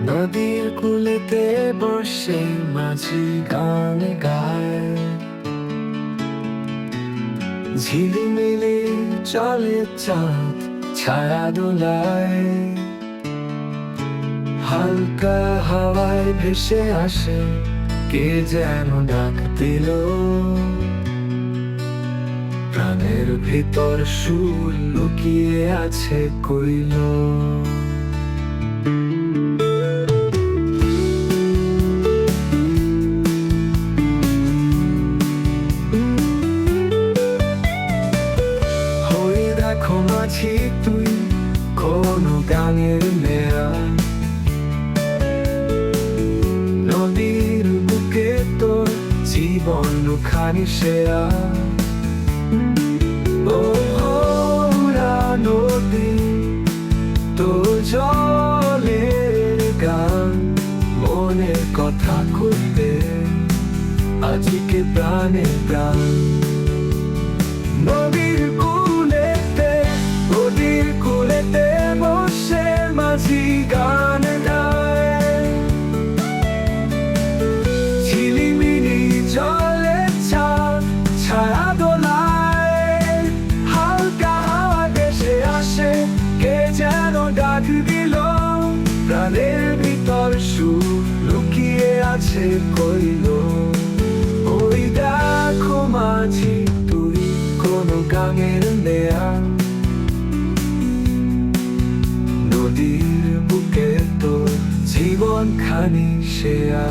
নদীর কুলেতে বসে মাঝি গান গায়। ঝিলিমিলি চলে চাঁদ, ছায়া দোলায়। হালকা হাওয়ায় ভেসে আসে, কে যেন ডাক দিল। প্রাণের ভিতর সুর লুকিয়ে আছে কইল মাছি তুই কোন গানের মেয়া নদীর বুকে তোর জীবন লুখানি শেয়া ও ভোরা নদী, তোর জলের গান মনের কথা খুলতে আজকে প্রাণে প্রাণ। প্রাণের ভিতর সুর লুকিয়ে আছে কইল, ওই দেখো মাঝি, তুই কোন গাঙের নেয়া? নদীর বুকে তোর জীবন খানি শেয়া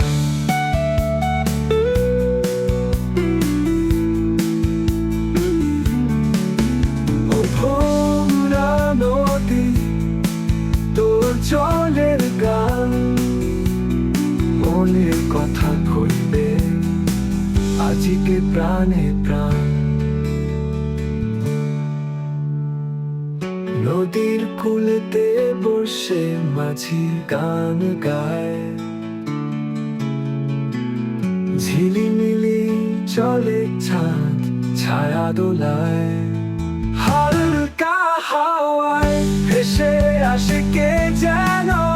প্রাণে প্রাণ। নদীর কুলেতে বসে মাঝি গান গায়। ঝিলিমিলি চলে ছাদ ছায়া দোলায়। হালকা হাওয়ায় ভেসে আসে কে যেন?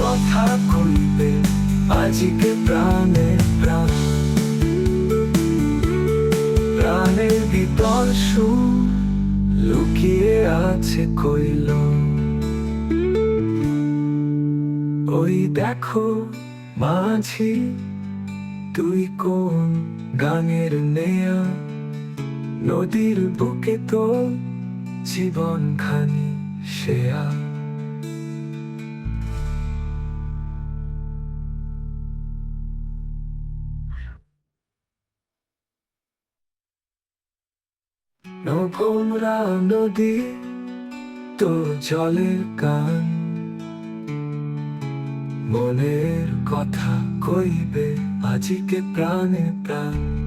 কথা খুলবে আজকে প্রাণে প্রাণ। প্রাণের ভিতর লুকিয়ে আছে কইল ওই দেখো মাঝি, তুই কোন গানের নেয়া? নদীর বুকে তো জীবন খানি শেয়া নভোমরা নদী তো জলের গান মনের কথা কইবে আজিকে প্রাণে প্রাণ।